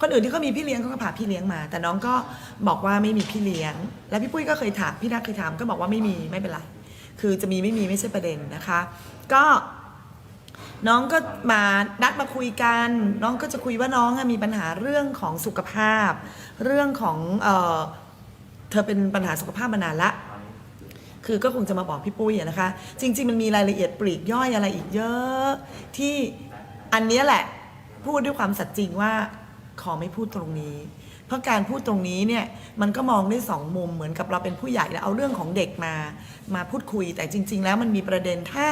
คนอื่นที่เขามีพี่เลี้ยงเขาก็พาพี่เลี้ยงมา แต่น้องก็บอกว่าไม่มีพี่เลี้ยง แล้วพี่ปุ้ยก็เคยถามพี่นักเคยถามก็บอกว่าไม่มีไม่เป็นไรคือจะมีไม่มีไม่ใช่ประเด็นนะคะ ก็น้องก็มานัดมาคุยกัน น้องก็จะคุยว่าน้องมีปัญหาเรื่องของสุขภาพ เรื่องของเออเธอเป็นปัญหาสุขภาพมานานละ คือก็คงจะมาบอกพี่ปุ้ยนะคะ จริง ๆ มันมีรายละเอียดปลีกย่อยอะไรอีกเยอะ ที่อันนี้แหละ พูดด้วยความสัตย์จริงว่า ขอไม่พูดตรงนี้ เพราะการพูดตรงนี้เนี่ยมันก็มองได้สองมุมเหมือนกับเราเป็นผู้ใหญ่แล้วเอาเรื่องของเด็กมามาพูดคุย แต่จริง ๆ แล้วมันมีประเด็นถ้า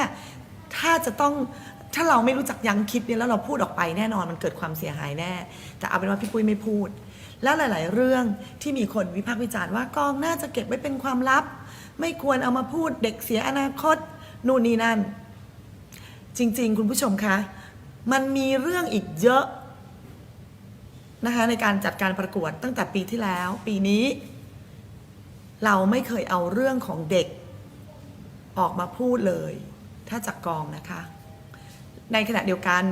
ถ้าจะต้องถ้าเราไม่รู้จักยั้งคิดเนี่ยแล้วเราพูดออกไปแน่นอนมันเกิดความเสียหายแน่ แต่เอาเป็นว่าพี่ปุ้ยไม่พูด แล้วหลาย ๆ เรื่องที่มีคนวิพากษ์วิจารณ์ว่ากองน่าจะเก็บไว้เป็นความลับ ไม่ควรเอามาพูดเด็กเสียอนาคตนู่นนี่นั่น จริง ๆ คุณผู้ชมคะ มันมีเรื่องอีกเยอะ นะคะในการจัดการประกวดตั้งแต่ปีที่แล้ว ปีนี้ เราไม่เคยเอาเรื่องของเด็ก ออกมาพูดเลย ถ้าจากกองนะคะ ในขณะเดียวกัน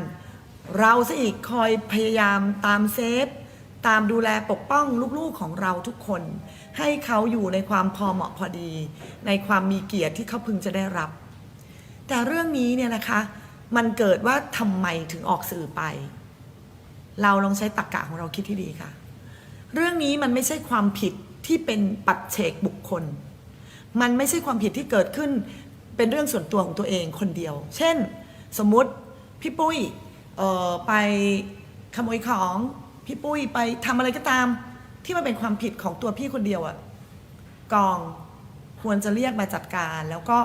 เราซะอีกคอยพยายามตามเซฟ ตามดูแลปกป้องลูกๆของเราทุกคน ให้เขาอยู่ในความพอเหมาะพอดี ในความมีเกียรติที่เขาพึงจะได้รับ แต่เรื่องนี้เนี่ยนะคะ มันเกิดว่าทำไมถึงออกสื่อไป เราลองใช้ตรรกกะของเราคิดที่ดีค่ะ เรื่องนี้มันไม่ใช่ความผิดที่เป็นปัจเฉกบุคคล มันไม่ใช่ความผิดที่เกิดขึ้นเป็นเรื่องส่วนตัวของตัวเองคนเดียว เช่น สมมติพี่ปุ้ยไปขโมยของพี่ปุ้ยไปทำอะไรก็ตาม ที่มันเป็นความผิดของตัวพี่คนเดียวอะกองควรจะเรียกมาจัดการ แล้วก็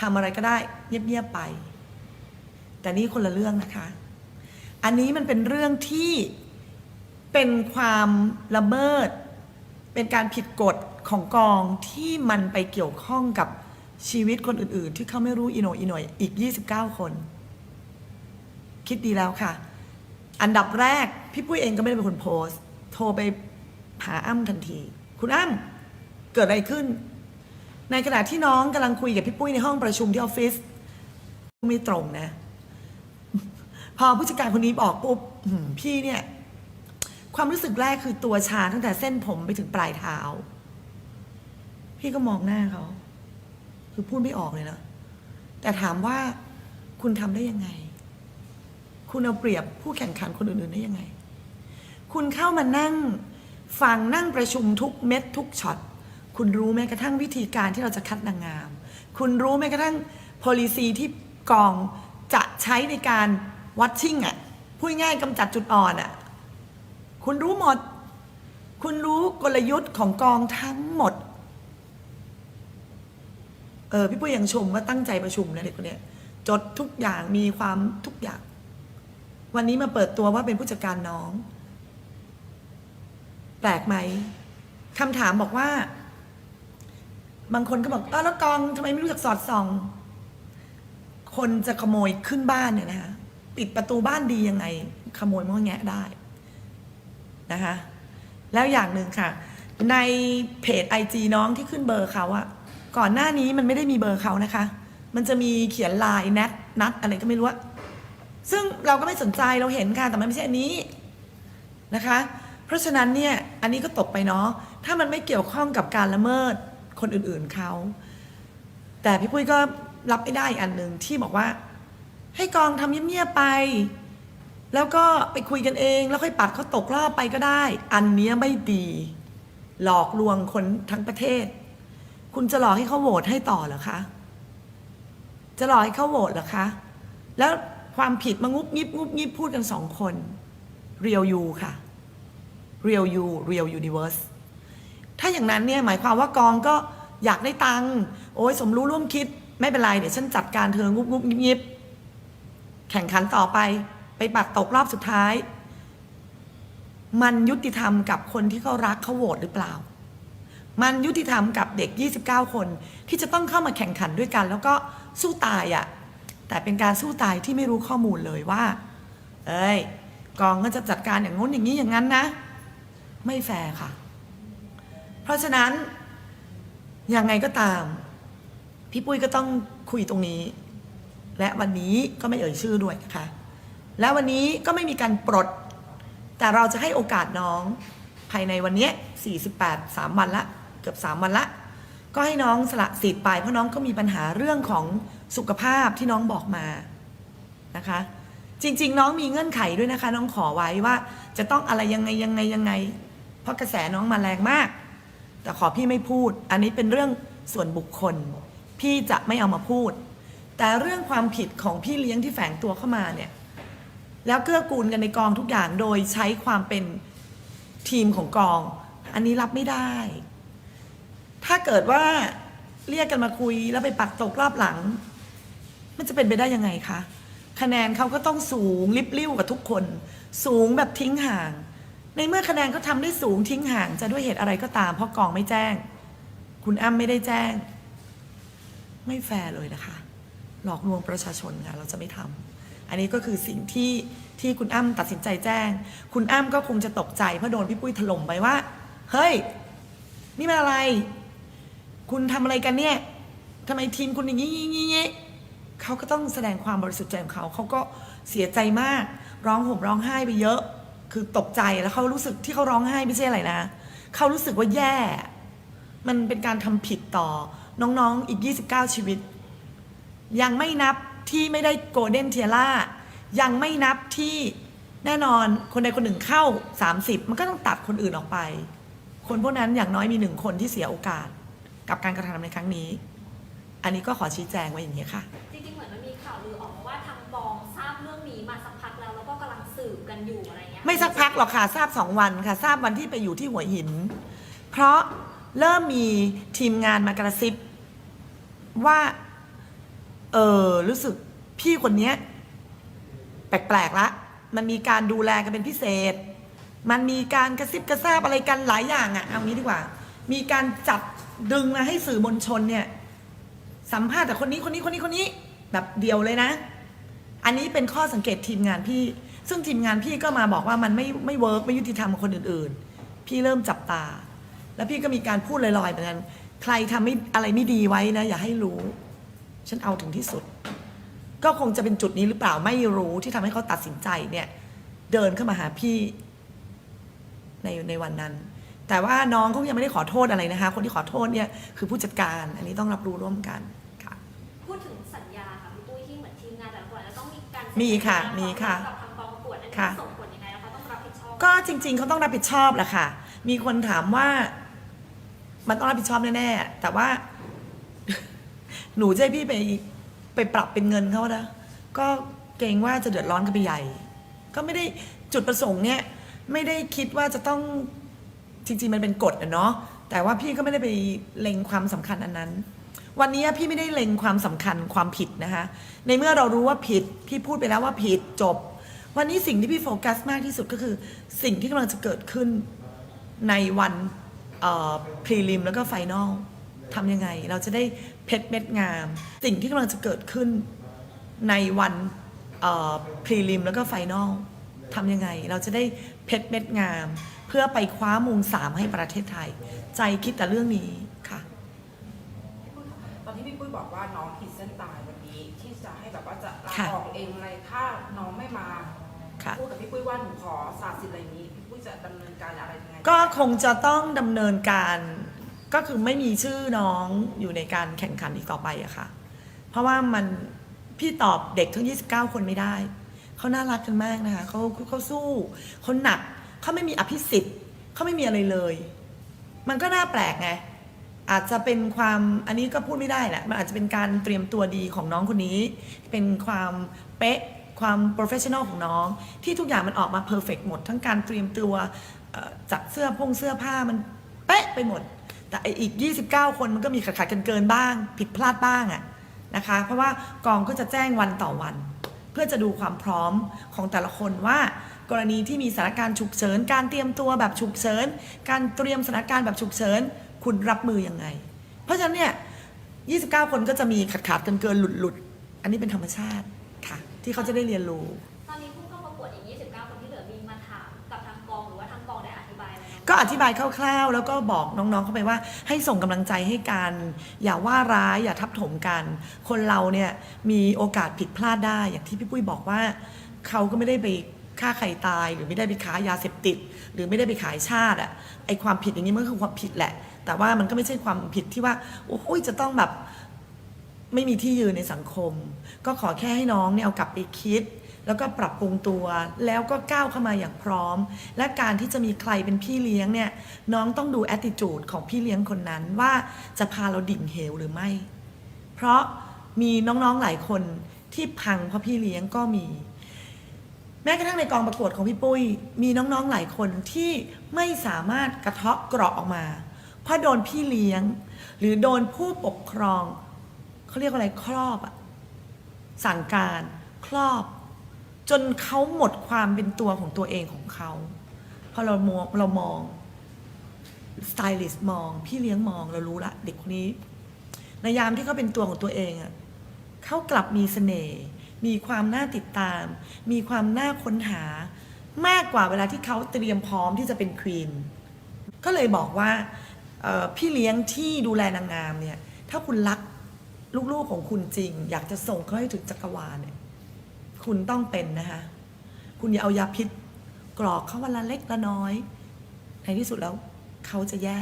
ทำอะไรก็ได้เงียบๆไป แต่นี่คนละเรื่องนะคะ อันนี้มันเป็นเรื่องที่เป็นความละเมิด เป็นการผิดกฎของกองที่มันไปเกี่ยวข้องกับชีวิตคนอื่น ๆ ที่เขาไม่รู้อิโนอิโหนยอีก 29 คน คิดดีแล้วค่ะ อันดับแรก พี่ปุ้ยเองก็ไม่ได้เป็นคนโพสต์ โทรไปหาอ้ำทันที คุณอ้ำเกิดอะไรขึ้น ในขณะที่น้องกำลังคุยกับพี่ปุ้ยในห้องประชุมที่ออฟฟิศไม่ตรงนะ พอผู้จัดการคนนี้บอกปุ๊บหืมพี่เนี่ย ความรู้สึกแรกคือตัวชาตั้งแต่เส้นผมไปถึงปลายเท้า พี่ก็มองหน้าเขา คือพูดไม่ออกเลยนะ แต่ถามว่าคุณทำได้ยังไง คุณเอาเปรียบผู้แข่งขันคนอื่นๆได้ยังไง คุณเข้ามานั่งฟังนั่งประชุมทุกเม็ดทุกช็อต คุณรู้แม้กระทั่งวิธีการที่เราจะคัดนางงาม คุณรู้แม้กระทั่ง policy ที่กองจะใช้ในการ วัดชิ่งอะพูดง่ายกำจัดจุดอ่อนอะคุณรู้หมด คุณรู้กลยุทธ์ของกองทั้งหมด เออพี่ปุ้ยยังชมว่าตั้งใจประชุมนะเด็กคนเนี้ยจดทุกอย่างมีความทุกอย่าง วันนี้มาเปิดตัวว่าเป็นผู้จัดการน้อง แปลกไหมคำถามบอกว่า บางคนก็บอกเออแล้วกองทำไมไม่รู้จักสอดส่อง คนจะขโมยขึ้นบ้านเนี่ยนะคะ ปิดประตูบ้านดียังไง ขโมยมันก็แงะได้นะคะ แล้วอย่างหนึ่งค่ะ ในเพจไอจีน้องที่ขึ้นเบอร์เขาอะก่อนหน้านี้มันไม่ได้มีเบอร์เขานะคะ มันจะมีเขียนไลน์นัดนัดอะไรก็ไม่รู้ซึ่งเราก็ไม่สนใจเราเห็นค่ะแต่มันไม่ใช่อันนี้นะคะ เพราะฉะนั้นเนี่ยอันนี้ก็ตกไปเนาะถ้ามันไม่เกี่ยวข้องกับการละเมิดคนอื่นๆเขาแต่พี่ปุ้ยก็รับไม่ได้อีกอันหนึ่งที่บอกว่า ให้กองทำเงียบๆไป แล้วก็ไปคุยกันเอง แล้วค่อยปัดเขาตกรอบไปก็ได้ อันเนี้ยไม่ดี หลอกลวงคนทั้งประเทศ คุณจะหลอกให้เขาโหวตให้ต่อเหรอคะ จะหลอกให้เขาโหวตเหรอคะ แล้วความผิดมางุบงิบงุบงิบพูดกันสองคนเรียวยูค่ะเรียวยูเรียวยูนิเว r ร์สถ้าอย่างนั้นเนี่ยหมายความว่ากองก็อยากได้ตังค์โอ้ยสมรู้ร่วมคิด ไม่เป็นไร เดี๋ยวฉันจัดการเธองุบงุบงิบงิบ แข่งขันต่อไป ไปปัดตกรอบสุดท้าย มันยุติธรรมกับคนที่เขารักเขาโหวตหรือเปล่า มันยุติธรรมกับเด็ก 29 คนที่จะต้องเข้ามาแข่งขันด้วยกัน แล้วก็สู้ตายอะ่ะแต่เป็นการสู้ตายที่ไม่รู้ข้อมูลเลยว่า เอ้ยกองก็จะจัดการอย่างงู้นอย่างนี้อย่างนั้นนะ ไม่แฟร์ค่ะ เพราะฉะนั้นยังไงก็ตาม พี่ปุ้ยก็ต้องคุยตรงนี้ และวันนี้ก็ไม่เอ่ยชื่อด้วยนะคะ และวันนี้ก็ไม่มีการปลด แต่เราจะให้โอกาสน้องภายในวันนี้ 48 3 วันละเกือบ 3 วันละ ก็ให้น้องสละสิทธิ์ไป เพราะน้องก็มีปัญหาเรื่องของสุขภาพที่น้องบอกมานะคะ จริง ๆ น้องมีเงื่อนไขด้วยนะคะ น้องขอไว้ว่าจะต้องอะไรยังไงยังไงยังไง เพราะกระแสน้องมาแรงมาก แต่ขอพี่ไม่พูด อันนี้เป็นเรื่องส่วนบุคคล พี่จะไม่เอามาพูด แต่เรื่องความผิดของพี่เลี้ยงที่แฝงตัวเข้ามาเนี่ย แล้วเกื้อกูลกันในกองทุกอย่างโดยใช้ความเป็นทีมของกอง อันนี้รับไม่ได้ ถ้าเกิดว่าเรียกกันมาคุยแล้วไปปัดตกรอบหลัง มันจะเป็นไปได้ยังไงคะคะแนนเขาก็ต้องสูงลิบลิ่วกับทุกคน สูงแบบทิ้งห่าง ในเมื่อคะแนนเขาทำได้สูงทิ้งห่าง จะด้วยเหตุอะไรก็ตามเพราะกองไม่แจ้ง คุณอ้ำไม่ได้แจ้ง ไม่แฟร์เลยนะคะ หลอกลวงประชาชนค่ะเราจะไม่ทำอันนี้ก็คือสิ่งที่ที่คุณอ้ำตัดสินใจแจ้ง คุณอ้ำก็คงจะตกใจเพราะโดนพี่ปุ้ยถล่มไปว่า เฮ้ย นี่มันอะไร คุณทำอะไรกันเนี่ยทำไมทีมคุณอย่างนี้งี้งี้เขาก็ต้องแสดงความบริสุทธิ์ใจของเขาเขาก็เสียใจมาก ร้องห่มร้องไห้ไปเยอะ คือตกใจแล้วเขารู้สึกที่เขาร้องไห้ไม่ใช่อะไรนะเขารู้สึกว่าแย่ มันเป็นการทำผิดต่อน้องๆ อีก 29 ชีวิต ยังไม่นับที่ไม่ได้โกลเด้นเทียร่ายังไม่นับที่แน่นอนคนใดคนหนึ่งเข้า 30 มันก็ต้องตัดคนอื่นออกไป คนพวกนั้นอย่างน้อยมีหนึ่งคนที่เสียโอกาส กับการกระทำในครั้งนี้ อันนี้ก็ขอชี้แจงไว้อย่างนี้ยค่ะ จริงๆ เหมือนมันมีข่าวลือออกมาว่าทางกองทราบเรื่องนี้มาสักพักแล้วแล้วก็กำลังสืบกันอยู่อะไรเงี้ยไม่สักพักหรอกค่ะทราบสองวันค่ะ ทราบวันที่ไปอยู่ที่หัวหิน เพราะเริ่มมีทีมงานมากระซิบว่า เออรู้สึกพี่คนเนี้ยแปลกๆละ มันมีการดูแลกันเป็นพิเศษ มันมีการกระซิบกระซาบอะไรกันหลายอย่างอะเอางี้ดีกว่า มีการจัดดึงมาให้สื่อมวลชนเนี่ย สัมภาษณ์แต่คนนี้คนนี้คนนี้คนนี้ แบบเดียวเลยนะ อันนี้เป็นข้อสังเกตทีมงานพี่ ซึ่งทีมงานพี่ก็มาบอกว่ามันไม่ไม่เวิร์กไม่ยุติธรรมกับคนอื่นๆ พี่เริ่มจับตา แล้วพี่ก็มีการพูดลอยๆเหมือนกัน ใครทำไม่อะไรไม่ดีไว้นะ อย่าให้รู้ ฉันเอาถึงที่สุด ก็คงจะเป็นจุดนี้หรือเปล่าไม่รู้ที่ทำให้เขาตัดสินใจเนี่ย เดินเข้ามาหาพี่ในในวันนั้น แต่ว่าน้องเขายังไม่ได้ขอโทษอะไรนะคะ คนที่ขอโทษเนี่ยคือผู้จัดการ อันนี้ต้องรับรู้ร่วมกันค่ะพูดถึงสัญญาค่ะพี่ปุ้ยที่เหมือนทีมงานแต่ละคนจะต้องมีการมีค่ะสัญญามีค่ะกับทางกองประกวดอันนี้ค่ะส่งผลยังไงแล้วเขาต้องรับผิดชอบก็จริง ๆเขาต้องรับผิดชอบแหละค่ะ มีคนถามว่า มันต้องรับผิดชอบแน่ๆแต่ว่า หนูจะให้พี่ไปไปปรับเป็นเงินเขานะก็เกรงว่าจะเดือดร้อนกันไปใหญ่ ก็ไม่ได้จุดประสงค์เนี่ยไม่ได้คิดว่าจะต้องจริงๆมันเป็นกฎอะเนาะแต่ว่าพี่ก็ไม่ได้ไปเล็งความสำคัญอันนั้น วันนี้พี่ไม่ได้เล็งความสำคัญความผิดนะคะในเมื่อเรารู้ว่าผิดพี่พูดไปแล้วว่าผิดจบ วันนี้สิ่งที่พี่โฟกัสมากที่สุดก็คือ สิ่งที่กำลังจะเกิดขึ้นในวันพรีลิมแล้วก็ไฟนอลทำยังไง เราจะได้ เพชรเม็ดงาม สิ่งที่กำลังจะเกิดขึ้นในวันพรีลิมแล้วก็ไฟนอลทำยังไง เราจะได้เพชรเม็ดงาม เพื่อไปคว้ามงสามให้ประเทศไทย ใจคิดแต่เรื่องนี้ค่ะ ตอนที่พี่ปุ้ยบอกว่าน้องขีดเส้นตายวันนี้ที่จะให้แบบว่าจะลาค่ะออกเองอะไรถ้าน้องไม่มาค่ะพูดกับพี่ปุ้ยว่าหนูขอสาสิทธิ์อะไรนี้พี่ปุ้ยจะดำเนินการอะไรยังไงก็คงจะต้องดำเนินการ ก็คือไม่มีชื่อน้องอยู่ในการแข่งขันอีกต่อไปอะค่ะ เพราะว่ามันพี่ตอบเด็กทั้ง 29 คนไม่ได้ เขาน่ารักกันมากนะคะเขาเขาสู้เขาหนักเขาไม่มีอภิสิทธิ์เขาไม่มีอะไรเลย มันก็น่าแปลกไงอาจจะเป็นความอันนี้ก็พูดไม่ได้แหละมันอาจจะเป็นการเตรียมตัวดีของน้องคนนี้ เป็นความเป๊ะความโปรเฟชชั่นอลของน้อง ที่ทุกอย่างมันออกมาเพอร์เฟกหมด ทั้งการเตรียมตัวจัดเสื้อพงเสื้อผ้ามันเป๊ะไปหมด แต่อีก 29 คนมันก็มีขัดขัดกันเกินบ้าง ผิดพลาดบ้างอะนะคะ เพราะว่ากองก็จะแจ้งวันต่อวัน เพื่อจะดูความพร้อมของแต่ละคนว่ากรณีที่มีสถานการณ์ฉุกเฉิน การเตรียมตัวแบบฉุกเฉิน การเตรียมสถานการณ์แบบฉุกเฉิน คุณรับมือยังไง เพราะฉะนั้นเนี่ย 29 คนก็จะมีขาดขาดกันเกินหลุดหลุดๆอันนี้เป็นธรรมชาติค่ะ ที่เขาจะได้เรียนรู้ ก็อธิบายคร่าวๆ แล้วก็บอกน้องๆเข้าไปว่า ให้ส่งกำลังใจให้กัน อย่าว่าร้ายอย่าทับถมกัน คนเราเนี่ยมีโอกาสผิดพลาดได้ อย่างที่พี่ปุ้ยบอกว่า เขาก็ไม่ได้ไปฆ่าใครตาย หรือไม่ได้ไปค้ายาเสพติด หรือไม่ได้ไปขายชาติอะไอความผิดอย่างนี้มันก็คือความผิดแหละ แต่ว่ามันก็ไม่ใช่ความผิดที่ว่าโอ้ยจะต้องแบบไม่มีที่ยืนในสังคม ก็ขอแค่ให้น้องเนี่ยเอากลับไปคิด แล้วก็ปรับปรุงตัวแล้วก็ก้าวเข้ามาอย่างพร้อม และการที่จะมีใครเป็นพี่เลี้ยงเนี่ยน้องต้องดู attitude ของพี่เลี้ยงคนนั้นว่าจะพาเราดิ่งเหวหรือไม่ เพราะมีน้องๆหลายคนที่พังเพราะพี่เลี้ยงก็มี แม้กระทั่งในกองประกวดของพี่ปุ้ย มีน้องๆหลายคนที่ไม่สามารถกระเทาะเกราะออกมา เพราะโดนพี่เลี้ยง หรือโดนผู้ปกครองเขาเรียกว่าอะไรครอบอะสั่งการครอบ จนเขาหมดความเป็นตัวของตัวเองของเขาพอเรามองเรามองสไตลิสต์มอง พี่เลี้ยงมองเรารู้ละเด็กคนนี้ ในยามที่เขาเป็นตัวของตัวเองอะเขากลับมีเสน่ห์มีความน่าติดตาม มีความน่าค้นหามากกว่าเวลาที่เขาเตรียมพร้อมที่จะเป็นควีนก็เลยบอกว่าพี่เลี้ยงที่ดูแลนางงามเนี่ย ถ้าคุณรักลูกๆของคุณจริง อยากจะส่งเขาให้ถึงจักรวาลเนี่ย คุณต้องเป็นนะคะ คุณอย่าเอายาพิษ กรอกเขาวันละเล็กละน้อย ในที่สุดแล้วเขาจะแย่